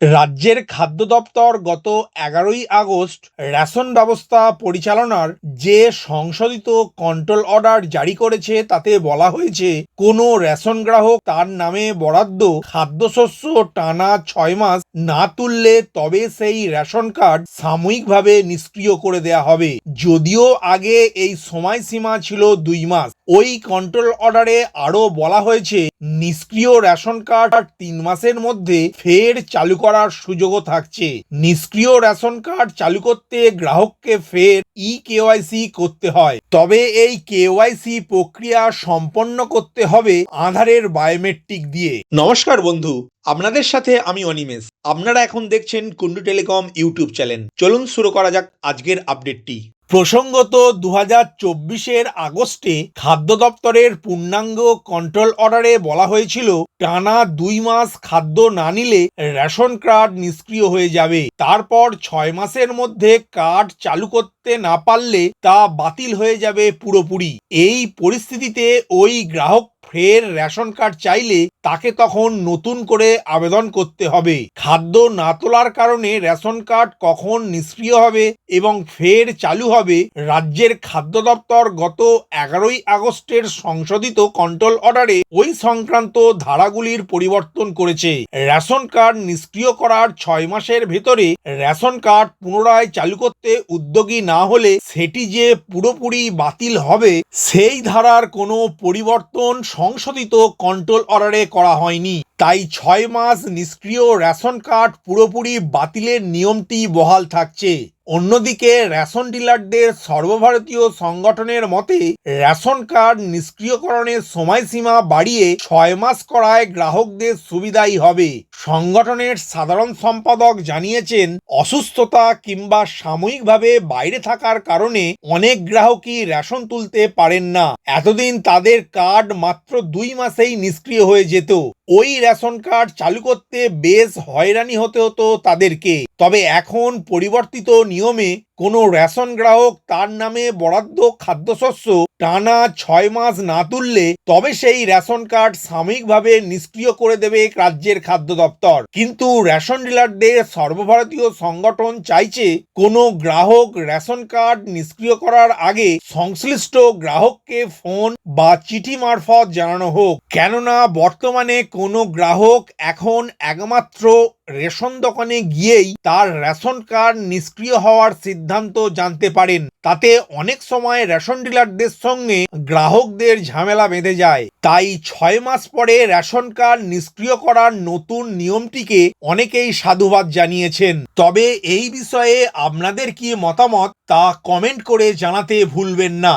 রাজ্যের খাদ্য দপ্তর গত এগারোই আগস্ট রেশন ব্যবস্থা পরিচালনার যে সংশোধিত কন্ট্রোল অর্ডার জারি করেছে, তাতে বলা হয়েছে, কোনো রেশন গ্রাহক তার নামে বরাদ্দ খাদ্যশস্য টানা ছয় মাস না তুললে তবে সেই রেশন কার্ড সাময়িকভাবে নিষ্ক্রিয় করে দেয়া হবে। যদিও আগে এই সময়সীমা ছিল দুই মাস। ওই কন্ট্রোল অর্ডারে আরও বলা হয়েছে, নিষ্ক্রিয় রেশন কার্ড আর তিন মাসের মধ্যে ফের চালু করার সুযোগও থাকছে। নিষ্ক্রিয় রেশন কার্ড চালু করতে গ্রাহককে ফের ই কেওয়াইসি করতে হয়। তবে এই কেওয়াইসি প্রক্রিয়া সম্পন্ন করতে হবে আধারের বায়োমেট্রিক দিয়ে। নমস্কার বন্ধু, আপনাদের সাথে আমি অনিমেষ। আপনারা এখন দেখছেন কুন্ডু টেলিকম ইউটিউব চ্যানেল। চলুন শুরু করা যাক আজকের আপডেটটি প্রসঙ্গত দু হাজার চব্বিশের আগস্টে খাদ্য দপ্তরের পূর্ণাঙ্গ কন্ট্রোল অর্ডারে বলা হয়েছিল, টানা দুই মাস খাদ্য না নিলে রেশন কার্ড নিষ্ক্রিয় হয়ে যাবে। তারপর ছয় মাসের মধ্যে কার্ড চালু করতে না পারলে তা বাতিল হয়ে যাবে পুরোপুরি। এই পরিস্থিতিতে ওই গ্রাহক ফের রেশন কার্ড চাইলে তাকে তখন নতুন করে আবেদন করতে হবে। খাদ্য না তোলার কারণে রেশন কার্ড কখন নিষ্ক্রিয় হবে এবং ফের চালু হবে রাজ্যের খাদ্য দপ্তর গত এগারোই আগস্টের সংশোধিত কন্ট্রোল অর্ডারে ওই সংক্রান্ত ধারাগুলির পরিবর্তন করেছে। রেশন কার্ড নিষ্ক্রিয় করার ছয় মাসের ভেতরে রেশন কার্ড পুনরায় চালু করতে উদ্যোগী না হলে সেটি যে পুরোপুরি বাতিল হবে, সেই ধারার কোনো পরিবর্তন সংশোধিত কন্ট্রোল অর্ডারে করা হয়নি। তাই ছয় মাস নিষ্ক্রিয় রেশন কার্ড পুরোপুরি বাতিলের নিয়মটি বহাল থাকছে। অন্যদিকে রেশন ডিলারদের সর্বভারতীয় সংগঠনের মতে, রেশন কার্ড নিষ্ক্রিয়করণের সময়সীমা বাড়িয়ে ছয় মাস করায় গ্রাহকদের সুবিধাই হবে। সংগঠনের সাধারণ সম্পাদক জানিয়েছেন, অসুস্থতা কিংবা সাময়িকভাবে বাইরে থাকার কারণে অনেক গ্রাহকই রেশন তুলতে পারেন না। এতদিন তাদের কার্ড মাত্র দুই মাসেই নিষ্ক্রিয় হয়ে যেত। ওই রেশন কার্ড চালু করতে বেশ হয়রানি হতে হতো তাদেরকে। তবে এখন পরিবর্তিত নিয়মে কোনো রেশন গ্রাহক তার নামে বরাদ্দ খাদ্যশস্য টানা ছয় মাস না তুললে তবে সেই রেশন কার্ড সাময়িকভাবে নিষ্ক্রিয় করে দেবে রাজ্যের খাদ্য দপ্তর। কিন্তু রেশন ডিলারদের সর্বভারতীয় সংগঠন চাইছে কোনো গ্রাহক রেশন কার্ড নিষ্ক্রিয় করার আগে সংশ্লিষ্ট গ্রাহককে ফোন বা চিঠি মারফত জানানো হোক। কেননা বর্তমানে কোনো গ্রাহক এখন একমাত্র রেশন দোকানে গিয়েই তার রেশন কার্ড নিষ্ক্রিয় হওয়ার সিদ্ধান্ত জানতে পারেন। তাতে অনেক সময় রেশন ডিলারদের সঙ্গে গ্রাহকদের ঝামেলা বেঁধে যায়। তাই ছয় মাস পরে রেশন কার্ড নিষ্ক্রিয় করার নতুন নিয়মটিকে অনেকেই সাধুবাদ জানিয়েছেন। তবে এই বিষয়ে আপনাদের কি মতামত তা কমেন্ট করে জানাতে ভুলবেন না।